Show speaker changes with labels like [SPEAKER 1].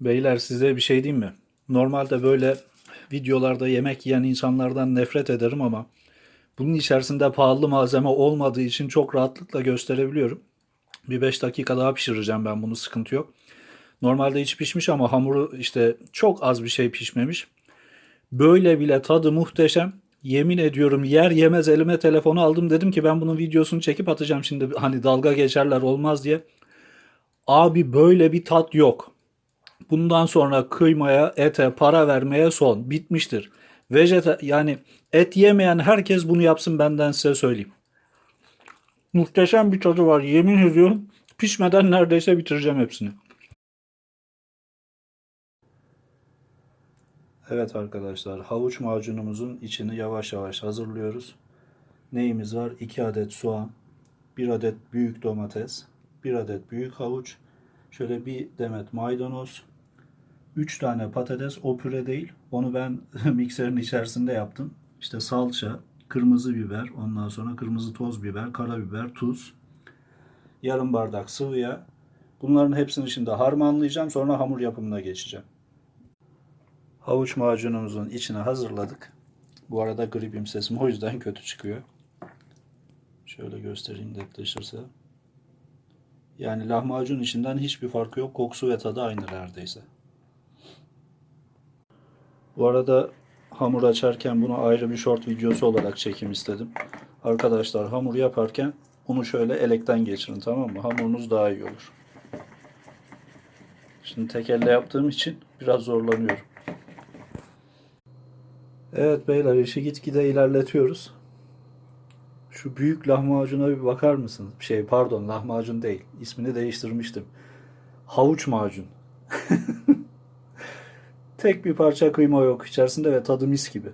[SPEAKER 1] Beyler size bir şey diyeyim mi? Normalde böyle videolarda yemek yiyen insanlardan nefret ederim ama bunun içerisinde pahalı malzeme olmadığı için çok rahatlıkla gösterebiliyorum. Bir 5 dakika daha pişireceğim ben bunu sıkıntı yok. Normalde hiç pişmiş ama hamuru işte çok az bir şey pişmemiş. Böyle bile tadı muhteşem. Yemin ediyorum yer yemez elime telefonu aldım dedim ki ben bunun videosunu çekip atacağım şimdi hani dalga geçerler olmaz diye. Abi böyle bir tat yok. Bundan sonra kıymaya, ete para vermeye son. Bitmiştir. Vejeta yani et yemeyen herkes bunu yapsın benden size söyleyeyim. Muhteşem bir tadı var. Yemin ediyorum pişmeden neredeyse bitireceğim hepsini. Evet arkadaşlar havuç macunumuzun içini yavaş yavaş hazırlıyoruz. Neyimiz var? 2 adet soğan, 1 adet büyük domates, 1 adet büyük havuç, şöyle bir demet maydanoz, 3 tane patates o püre değil. Onu ben mikserin içerisinde yaptım. İşte salça, kırmızı biber, ondan sonra kırmızı toz biber, karabiber, tuz, yarım bardak sıvı yağ. Bunların hepsini şimdi harmanlayacağım. Sonra hamur yapımına geçeceğim. Havuç macunumuzun içine hazırladık. Bu arada gripim sesim o yüzden kötü çıkıyor. Şöyle göstereyim netleşirse. Yani lahmacun içinden hiçbir farkı yok. Kokusu ve tadı aynı neredeyse. Bu arada hamur açarken bunu ayrı bir short videosu olarak çekim istedim. Arkadaşlar hamur yaparken bunu şöyle elekten geçirin tamam mı? Hamurunuz daha iyi olur. Şimdi tek elle yaptığım için biraz zorlanıyorum. Evet beyler işi gitgide ilerletiyoruz. Şu büyük lahmacuna bir bakar mısınız? Şey pardon lahmacun değil. İsmini değiştirmiştim. Havuç macun. Tek bir parça kıyma yok içerisinde ve tadı mis gibi.